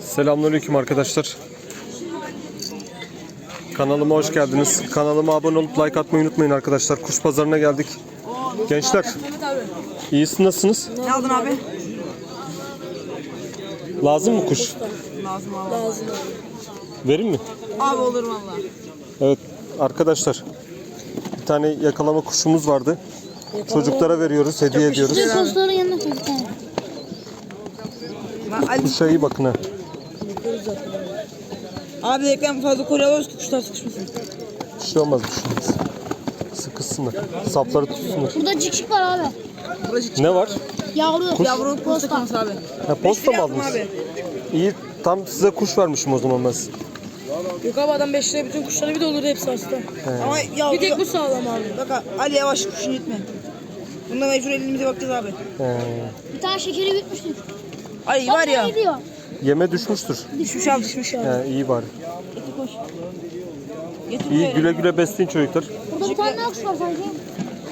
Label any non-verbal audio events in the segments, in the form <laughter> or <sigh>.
Selamünaleyküm arkadaşlar. Kanalıma hoş geldiniz. Kanalıma abone olup like atmayı unutmayın arkadaşlar. Kuş pazarına geldik. Gençler, iyisin nasılsınız? Ne aldın abi? Lazım mı kuş? Lazım abi. Lazım. Verin mi? Abi olur valla. Evet arkadaşlar. Bir tane yakalama kuşumuz vardı. Çocuklara veriyoruz, hediye ediyoruz. Postların yanına koy bir tane. Kuşa iyi bakın ha. Abi reklam fazla koyuyor alıyoruz ki kuşlar sıkışmasın. Bir şey olmaz, bir şey olmaz. Sıkışsınlar. Sapları tutsunlar. Burada cikcik var abi. Burası Ne var? Yavru. yavru posta kanısı abi. Ha, posta mı aldınız? abi. İyi, tam size kuş vermişim o zaman ben size. Yok abi adam 5 liraya bütün kuşları bir doldurdu hepsi hasta. Ama yavru. Bir tek bu sağlam abi. Bak Ali yavaş kuşun gitme. Bunda mecbur elimize bakacağız abi. He. Bir tane şekeri bitmiştir. Ali var ya. Ne diyor? Yeme düşmüştür. Düşmüş abi düşmüş abi. He, iyi bari. Getir koş. Getir İyi güle güle besleyin çocuklar. Burada bir tane daha kuş var sanki.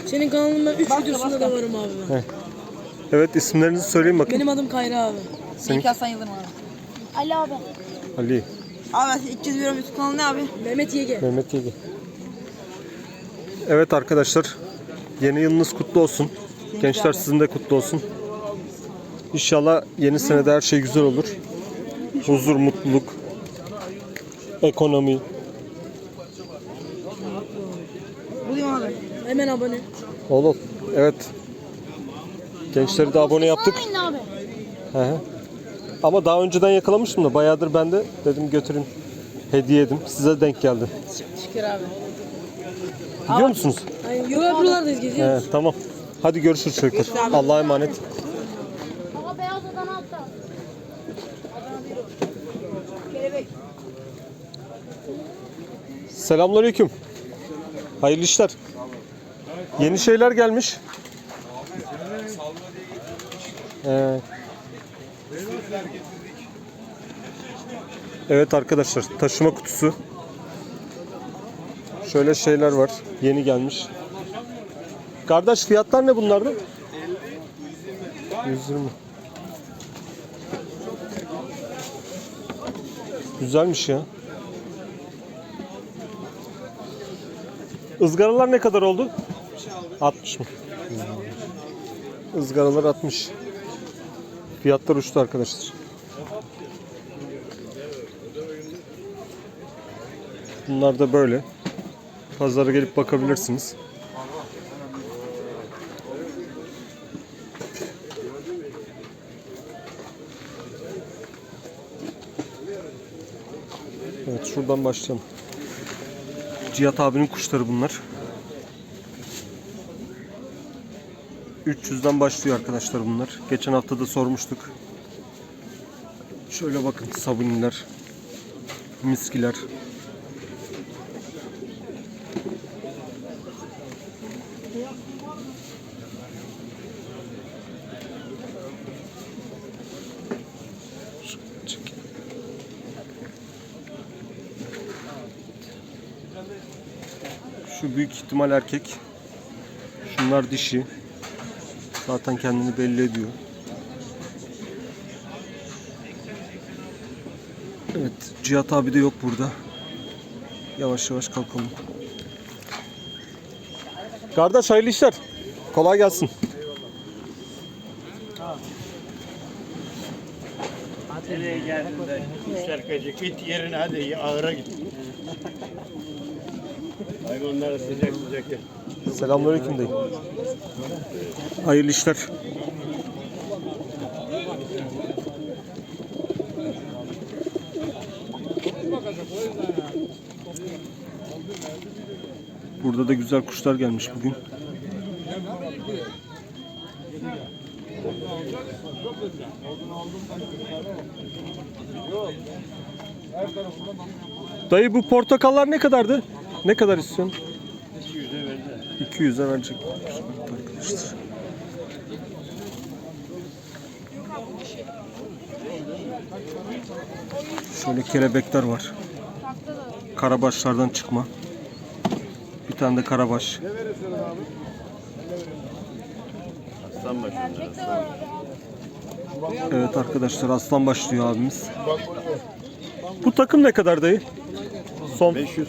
Senin kanalında 3 videosunda da varım abi ben. Evet isimlerinizi söyleyin bakın. Benim adım Kayra abi. Senin Hasan Yıldırım abi. Ali abi. Ali, Abi ben size ilk kez veriyorum YouTube kanalı ne abi? Mehmet Yege. Mehmet Yegi. Evet arkadaşlar. Yeni yılınız kutlu olsun. Gençler sizin de kutlu olsun. İnşallah yeni senede her şey güzel olur. Huzur, mutluluk, ekonomi. Bulayım abi. Hemen abone. Ol. Evet. Gençleri de abone yaptık. Abi. Hı. Ama daha önceden yakalamıştım da bayağıdır ben de dedim götürün hediye edin. Size denk geldi. Şükür abi. Gidiyor musunuz? Yok buralardayız geziyoruz. Evet tamam. Hadi görüşürüz çocuklar. Allah'a emanet. Baba beyaz odanı altta. Kelebek. Selamünaleyküm. Hayırlı işler. Yeni şeyler gelmiş. Evet arkadaşlar taşıma kutusu. Şöyle şeyler var. Yeni gelmiş. Kardeş fiyatlar ne bunlarda? 120. Güzelmiş ya. Izgaralar ne kadar oldu? 60 mı? Izgaralar 60. Fiyatlar uçtu arkadaşlar. Bunlar da böyle. Pazara gelip bakabilirsiniz. Evet şuradan başlayalım. Cihat abinin kuşları bunlar. 300'den başlıyor arkadaşlar bunlar. Geçen hafta da sormuştuk. Şöyle bakın sabuniler, miskiler. Büyük ihtimal erkek. Şunlar dişi. Zaten kendini belli ediyor. Evet, Cihat abi de yok burada. Yavaş yavaş kalkalım. Kardeş hayırlı işler. Kolay gelsin. Nereye geldin de kuşlar kaçacak. Git yerine hadi ağıra git. Hayvanlara sıcak sıcak yer. Selamünaleyküm dayı. Hayırlı işler. Burada da güzel kuşlar gelmiş bugün. Dayı bu portakallar ne kadardı? Ne kadar istiyorsun? 200'e verecek. Arkadaşlar. Şöyle kelebekler var. Karabaşlardan çıkma. Bir tane de karabaş. Aslan başı. Evet arkadaşlar aslan başlıyor abimiz. Bu takım ne kadar dayı? Son 500.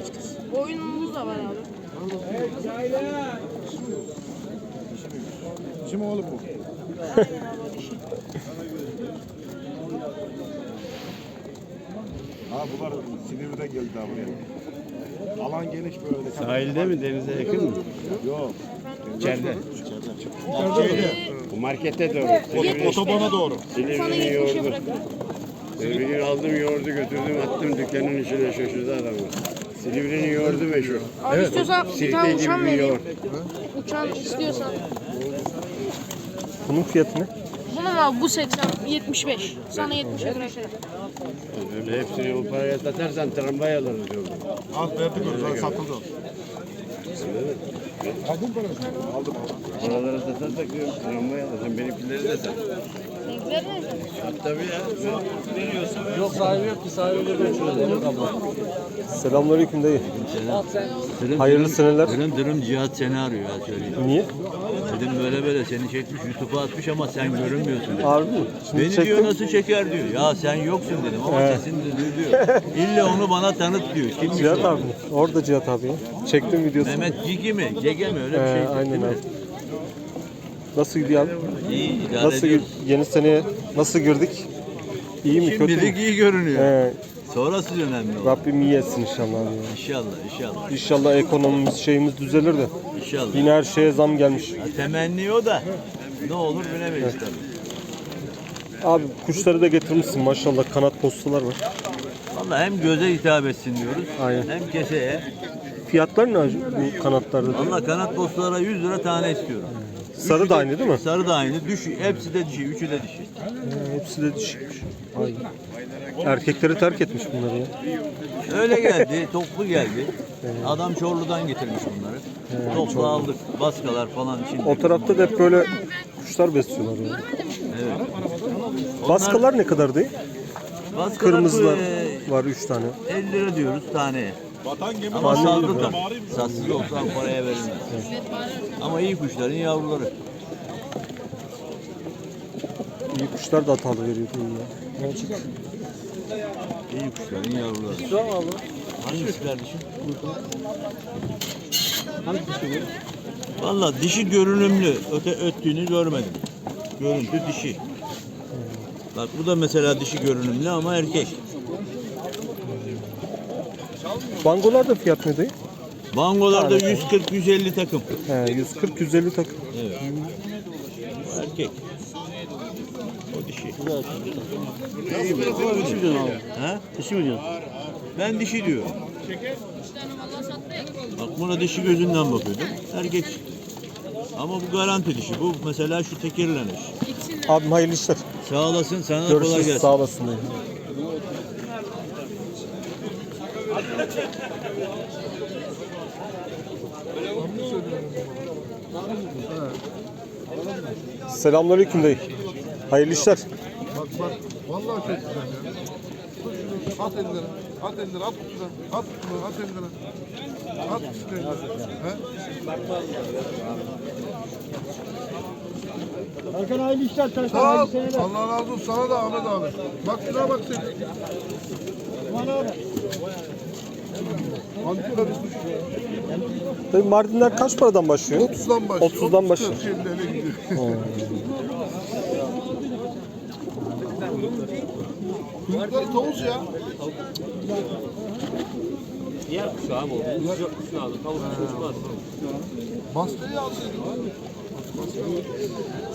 Oyunumuz da var abi. Kim oğlum bu? ha bunlar Silivri'den geldi daha buraya. Alan geniş böyle. Sahilde mi denize yakın mı? Yok. İçeride. Şeyde, bu markete doğru. Otobana doğru. Silivri'nin yoğurdu. Silivri'nin aldım yoğurdu götürdüm attım dükkanın içine şaşırdı adamı. Silivri'nin yoğurdu meşhur. Abi istiyorsan bir tane uçan vereyim. yoğurt. Uçan istiyorsan. Bunun fiyatı ne? Bunun abi bu 80, 75. Sana 70 lira şey. Öyle hepsini o paraya satarsan tramvay alırız diyorlar. Al verdik onu. Satıldı o. Paraları satarsak diyorum tramvay alırız. Benimkileri de sat. Tabii ya. Selamünaleyküm dayı. Hayırlı seneler. Dırım dırım Cihat seni arıyor ya söyleyeyim. Niye? Dedim böyle böyle seni çekmiş YouTube'a atmış ama sen görünmüyorsun dedi. Harbi mi? Şimdi Beni diyor çektim. nasıl çeker diyor. Ya sen yoksun dedim ama sesin de duyuluyor. İlle onu bana tanıt diyor. Kimmiş Cihat abi. Orada Cihat abi. Çektim videosunu. Mehmet Cigi mi? Gege mi? Öyle bir Ee, şey aynen mi? Nasıl gidiyor abi? İyi idare Nasıl ediyoruz. yeni seneye nasıl girdik? İyi mi kötü Şimdilik mü? iyi görünüyor. He, Sonrası önemli olan. Rabbim iyi etsin inşallah abi. ya. İnşallah inşallah. İnşallah ekonomimiz şeyimiz düzelir de. İnşallah. Yine her şeye zam gelmiş. Ha, temenni o da. Ne olur bilemeyiz tabii. Abi kuşları da getirmişsin maşallah kanat postalar var. Vallahi hem göze hitap etsin diyoruz. Aynen. Hem keseye. Fiyatlar ne acı- bu kanatlarda? Valla kanat postalara 100 lira tane istiyorum. Sarı da aynı değil mi? Sarı da aynı. Düşü, hepsi de dişi. Üçü de dişi. He, hepsi de dişiymiş. Ay. Erkekleri terk etmiş bunları ya. Öyle geldi. Toplu geldi. Adam Çorlu'dan getirmiş bunları. Toplu aldık. Baskalar falan için. O tarafta da hep böyle kuşlar besliyorlar ya. Evet. Baskalar ne kadar değil? Baskalar Kırmızılar e, var 3 tane. 50 lira diyoruz taneye. Vatan gemi Ama mi? Satsız olsa paraya verilmez. Ama iyi kuşların yavruları. İyi kuşlar da hatalı veriyor değil ya. Ne olacak? İyi kuşların yavruları. Tamam abi. Hangisi kardeşim? Hangisi bu? Valla dişi görünümlü. Öte öttüğünü görmedim. Görüntü dişi. Bak bu da mesela dişi görünümlü ama erkek. Bangolar da fiyat ne değil? Bangolarda 140-150 takım. He 140-150 takım. Evet. Bu erkek. O dişi. Dişi mi diyorsun abi? Ha? Dişi mi diyorsun? Ben dişi diyorum. Bak buna dişi gözünden bakıyordum. Erkek. Ama bu garanti dişi. Bu mesela şu tekirlenir. Abim hayırlı işler. Sağ olasın sana da kolay Görüşürüz. gelsin. Sağ olasın. dayı. Selamünaleyküm dayı. Hayırlı işler. Bak bak vallahi çok güzel ya. Tut şunu, at elleri, at elleri, at kutudan, at kutudan, at elleri. At kutudan. He? Erkan hayırlı işler. Sağ ol. Allah razı olsun sana da Ahmet abi. Bak şuna bak sen. Antika kuş. Dayı Mardinler kaç paradan başlıyor? 30'dan başlıyor. 30'dan başlıyor. 40, 50 ele gidiyor. <laughs> Kuyrukları tavus ya. Diğer kuş abi o. Sıcak kuş lazım. Tavuk uçmaz. Baskıyı alsaydın.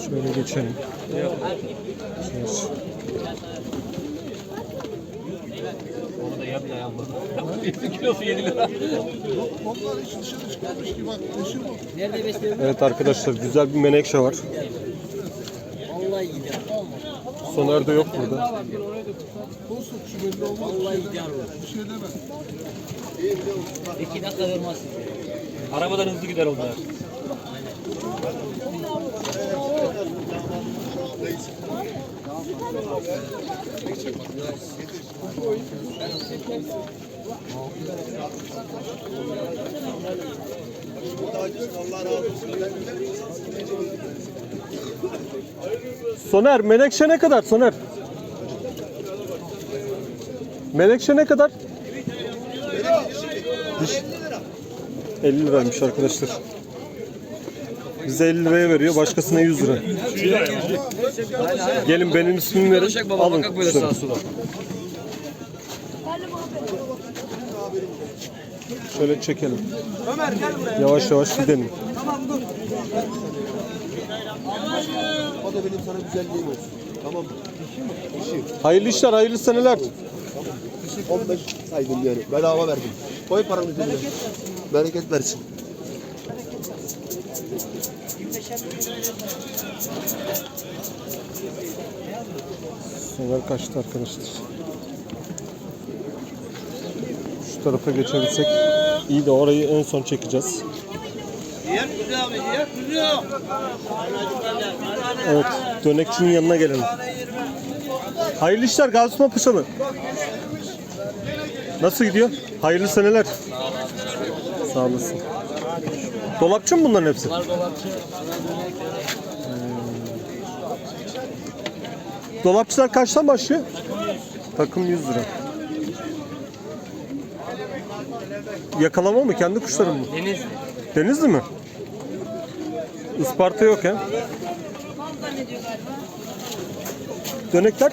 Şöyle geçelim. Onlar hiç dışarı çıkmamış ki bak. Dişi bu. Evet arkadaşlar güzel bir menekşe var. Soner de yok burada. Post okuşu belli olmaz. Bir şey deme. İki dakika vermez. Arabadan hızlı gider onlar. Soner, Menekşe ne kadar Soner? Menekşe ne kadar? Diş. 50 liraymış arkadaşlar. Bize 50 liraya veriyor, başkasına 100 lira. Gelin benim ismimi verin, alın kuşları. Şöyle çekelim. Yavaş yavaş gidelim. O da benim sana güzelliğim olsun. Tamam mı? Hayırlı işler, hayırlı seneler. 15 saydım yani. Bedava verdim. Koy paranı üzerine. Bereket versin. Soner kaçtı arkadaşlar. Şu tarafa geçebilsek iyi de orayı en son çekeceğiz. Evet, dönekçinin yanına gelelim. Hayırlı işler Gazi Osman Paşalı. Nasıl gidiyor? Hayırlı seneler. Sağ olasın. Dolapçı mı bunların hepsi? Hmm. Dolapçılar kaçtan başlıyor? Takım 100 lira. Yakalama mı? Kendi kuşların mı? Denizli. Denizli mi? Isparta yok ya. Dönekler?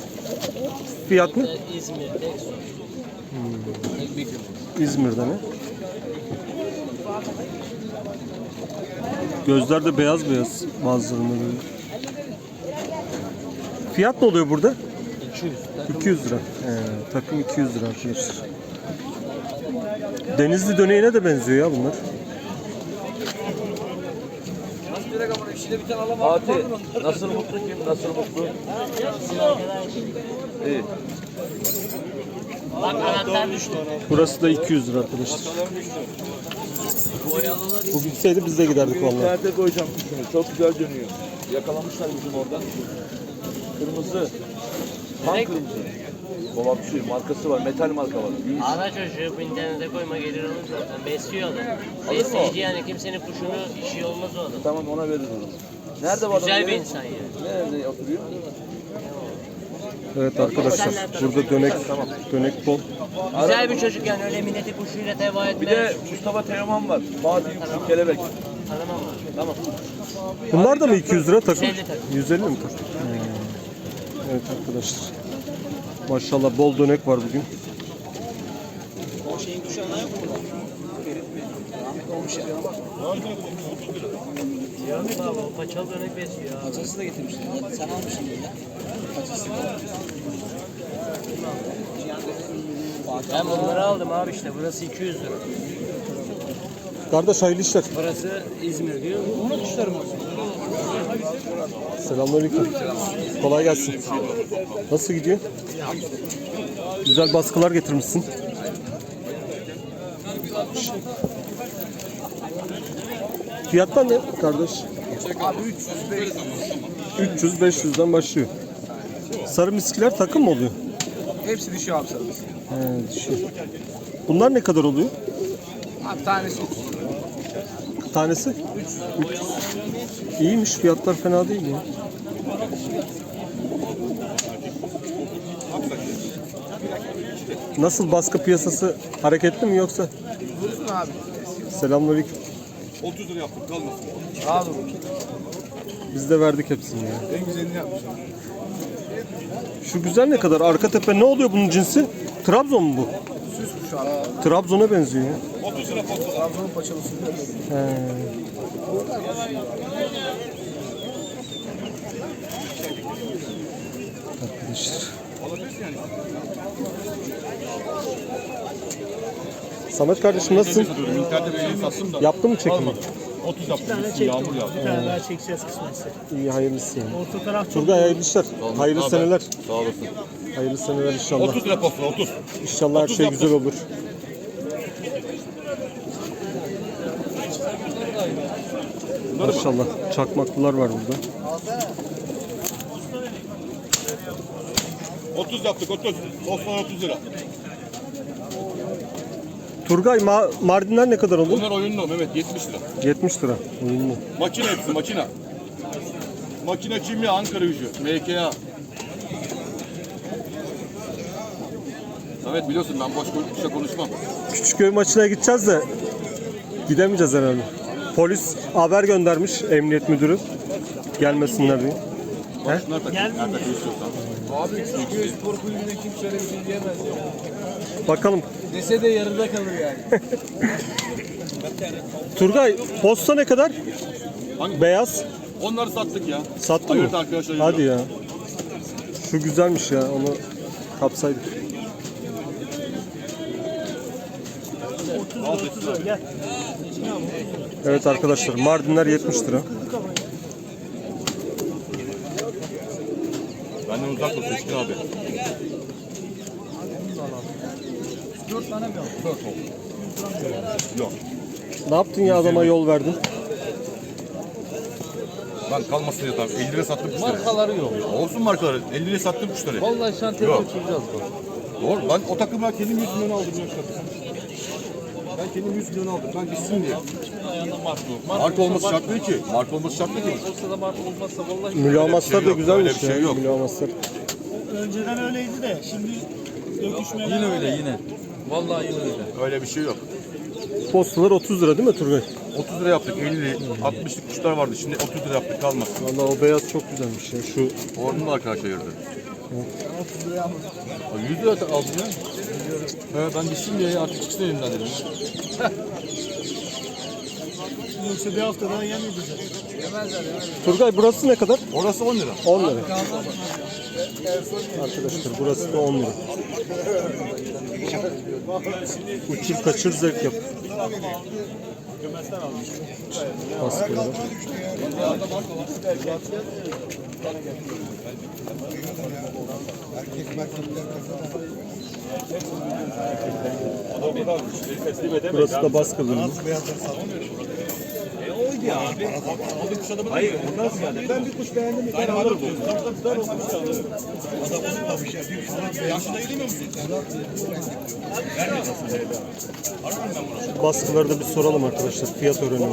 Fiyat? İzmir, Teksun. İzmir'de mi? Gözler de beyaz beyaz bazılarında böyle. Fiyat ne oluyor burada? 200. 200 lira. He, takım 200 lira arkadaşlar. Denizli döneğine de benziyor ya bunlar. Fatih nasıl mutlu kim? Nasıl mutlu? İyi. Bak anahtar düştü. Burası da 200 lira arkadaşlar. Bu gitseydi biz de giderdik vallahi. Nerede koyacağım kuşunu? Çok güzel dönüyor. Yakalamışlar bizim oradan. Kırmızı. Tam kırmızı. Dolapçı markası var. Metal marka var. Ara çocuğu bu internete koyma gelir olur zaten. Besliyor adam. Besleyici yani kimsenin kuşunu işi olmaz o adam. Tamam ona veririz onu. Nerede var Güzel adam bir insan yani. Nerede oturuyor? Evet arkadaşlar burada dönek dönek bol. Güzel bir çocuk yani öyle milleti kuşuyla teva etmez. Bir de Mustafa Teoman var. Fatih Yüksek Kelebek. Tanımam? Tamam. Bunlar da mı 200 lira takım? 150 takım. 150 mi takım? Hmm. Evet arkadaşlar. Maşallah bol dönek var bugün. Yok abi o paçalı dönek besliyor abi. Paçası da getirmişler. Sen almışsın böyle. Paçası da. Ben bunları aldım abi işte burası 200 lira. Kardeş hayırlı işler. Burası İzmir diyor. Onu kuşlarım olsun. Selamünaleyküm. Kolay gelsin. Nasıl gidiyor? Güzel baskılar getirmişsin. Fiyatlar ne kardeş? Abi 300 300-500'den başlıyor. Sarı miskiler takım mı oluyor? Hepsi düşüyor abi sarımız. He, dişi. Bunlar ne kadar oluyor? Abi tanesi 30. Tanesi? 300. İyiymiş fiyatlar fena değil ya. Nasıl baskı piyasası hareketli mi yoksa? Dursun abi. Selamünaleyküm. 30 lira yaptım kalmasın. Olun. Biz de verdik hepsini ya. En güzelini yapmışım. Şu güzel ne kadar? Arka tepe ne oluyor bunun cinsi? Trabzon mu bu? Süs kuşu abi. Trabzon'a benziyor ya. Trabzon'un paçalısı. He. Arkadaşlar. Samet kardeşim nasılsın? Şey. Yaptın mı çekimi? 30 yaptım. Yağmur yağdı. Bir tane daha çekeceğiz kısmetse. İyi hayırlısı yani. Orta taraf çok Turgay hayırlı işler. Hayırlı seneler. Sağ olasın. Hayırlı seneler inşallah. 30 lira posta 30. İnşallah her şey güzel olur. Maşallah çakmaklılar var burada. 30 yaptık 30. Postlar 30 lira. Turgay ma- Mardinler ne kadar olur? Bunlar oyunlu Mehmet 70 lira. 70 lira. Uyumlu. Makine hepsi makine. Makine kimya Ankara gücü. MKA. Mehmet biliyorsun ben boş konuşmam. Küçükköy maçına gideceğiz de gidemeyeceğiz herhalde. Polis haber göndermiş emniyet müdürü. Gelmesinler diye. Takıyor istiyorsan. Abi Küçükköy Spor Kulübü'ne kimse öyle bir şey diyemez ya. Bakalım. Dese de yarıda kalır yani. <laughs> Turgay posta ne kadar? Hangi? Beyaz. Onları sattık ya. Sattın mı? Ayırt arkadaşlar. Hadi ya. Şu güzelmiş ya. Onu kapsaydık. Al sesini. Evet arkadaşlar Mardinler 70 lira. Benden uzak dur Seçkin abi. Yok. Ne yaptın ya adama yol verdin? Lan kalmasın diye tamam. 50 lira sattım kuşları. Markaları yok. Olsun markaları. 50 lira sattım kuşları. Vallahi Yok. telefon uçuracağız bu. Doğru. Ben o takımı kendim 100 milyon aldım ya. Kendim 100 milyon aldım. Ben gitsin diye. Marka olması şart değil ki. Marka olması şart değil ki. Olsa da marka olmazsa vallahi Mülamaslar şey da güzelmiş şey ya. yok. Mülamaslar. Önceden öyleydi de şimdi döküşmeler Yine öyle yine. Vallahi yine öyle. Öyle bir şey yok. Postalar 30 lira değil mi Turgay? 30 lira yaptık 50 lira. 60'lık kuşlar vardı. Şimdi 30 lira yaptık kalmaz. Vallahi o beyaz çok güzelmiş ya. Şu Orada da arkadaşlar yürüdü. 100 lira aldım ya. He, ben gitsin diye artık çıksın elimden dedim. yoksa bir hafta daha yemeyeceğiz. Turgay burası ne kadar? Orası 10 lira. 10 lira. Arkadaşlar burası da 10 lira. Uçur kaçır zevk yap. Burası da baskı bölümü. Baskıları da bir soralım arkadaşlar. Fiyat öğrenelim.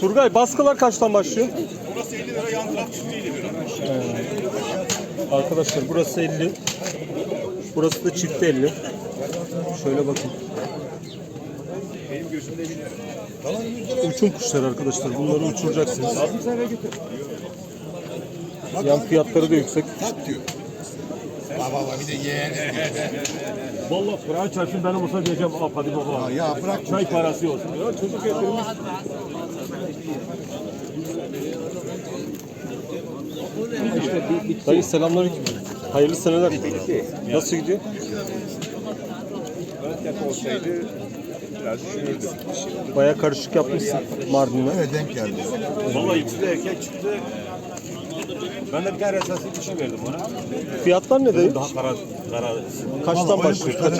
Turgay baskılar kaçtan başlıyor? Burası 50 lira, yan taraf çift 50 lira. Arkadaşlar burası 50. Burası da çift 50. Şöyle bakın. Uçum kuşları arkadaşlar. Bunları uçuracaksınız. Yan fiyatları da yüksek. Vallahi Kur'an çarpsın benim olsa diyeceğim "Aa, hadi baba. Ya bırak. Çay parası olsun. Ya çocuk getirmiş. Dayı selamünaleyküm. Hayırlı seneler. Nasıl gidiyor? Baya karışık yapmışsın Mardin'le. Evet denk geldi. Vallahi ikisi de erkek çıktı. Ben de bir tane esaslı dişi verdim ona. Fiyatlar ne dayı? Daha kara, kara. Kaçtan başlıyor? Kaç?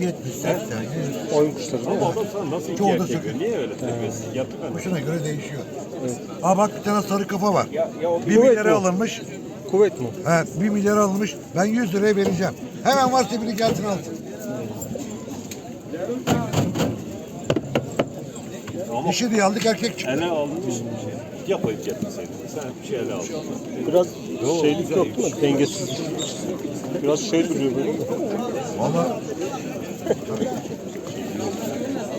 70, 80, 100. Oyun kuşları değil mi? Adam sana nasıl iki Çoğu da erkek veriyor? Niye öyle terbiyesiz? Yaptı ben. Kuşuna göre değişiyor. Aa bak bir tane sarı kafa var. Ya o 1 Kuvvet milyara mi? alınmış. Kuvvet mi? He 1 milyara alınmış. Ben 100 liraya vereceğim. Hemen varsa biri gelsin alsın. Dişi diye aldık erkek çıktı. ele almış. Yapayıp getirseydin. Sen bir şey ele aldın. Biraz şeylik yok değil mi? Dengesizlik. Biraz şey duruyor böyle. Valla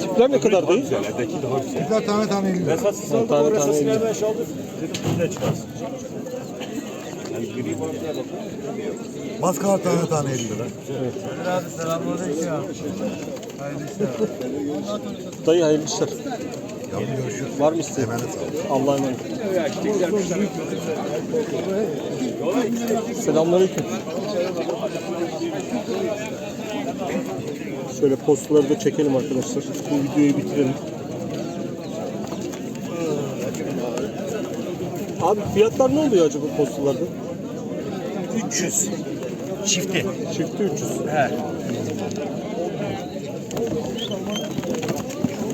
Tipler ne kadar dayı? Eldeki daha güzel. güzel tane tane 50 lira. Esassız aldım. Tane O tane nereden çaldı? Dedim bizde çıkarsın. Maskara tane tane 50 lira. Dayı hayırlı işler. Yavrum görüşürüz. Var mı isteğin? Emanet sağ Allah'a emanet. Selamünaleyküm. Şöyle postları da çekelim arkadaşlar. Bu videoyu bitirelim. Abi fiyatlar ne oluyor acaba postalarda? 300. Çifti. Çifti 300. He.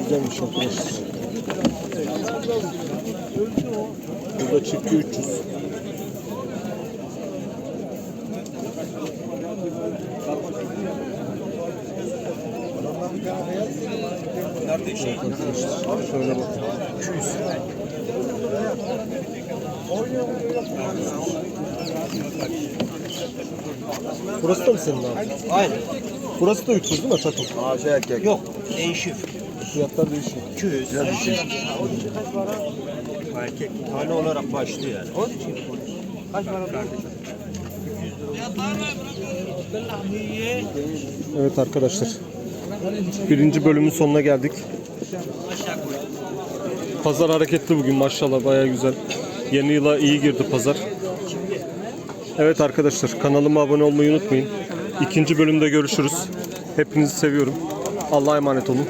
Güzelmiş arkadaşlar. Burada çifti 300. Arkadaşlar şöyle bak. Burası da mı senin abi? Aynen. Burası da 300 değil mi takım? Aa şey erkek. Yok. Değişir. Fiyatlar değişiyor. 200. Erkek tane olarak başlıyor yani. Onun için Kaç para kardeşim? Evet arkadaşlar. Birinci bölümün sonuna geldik. Pazar hareketli bugün maşallah baya güzel. Yeni yıla iyi girdi pazar. Evet arkadaşlar kanalıma abone olmayı unutmayın. İkinci bölümde görüşürüz. Hepinizi seviyorum. Allah'a emanet olun.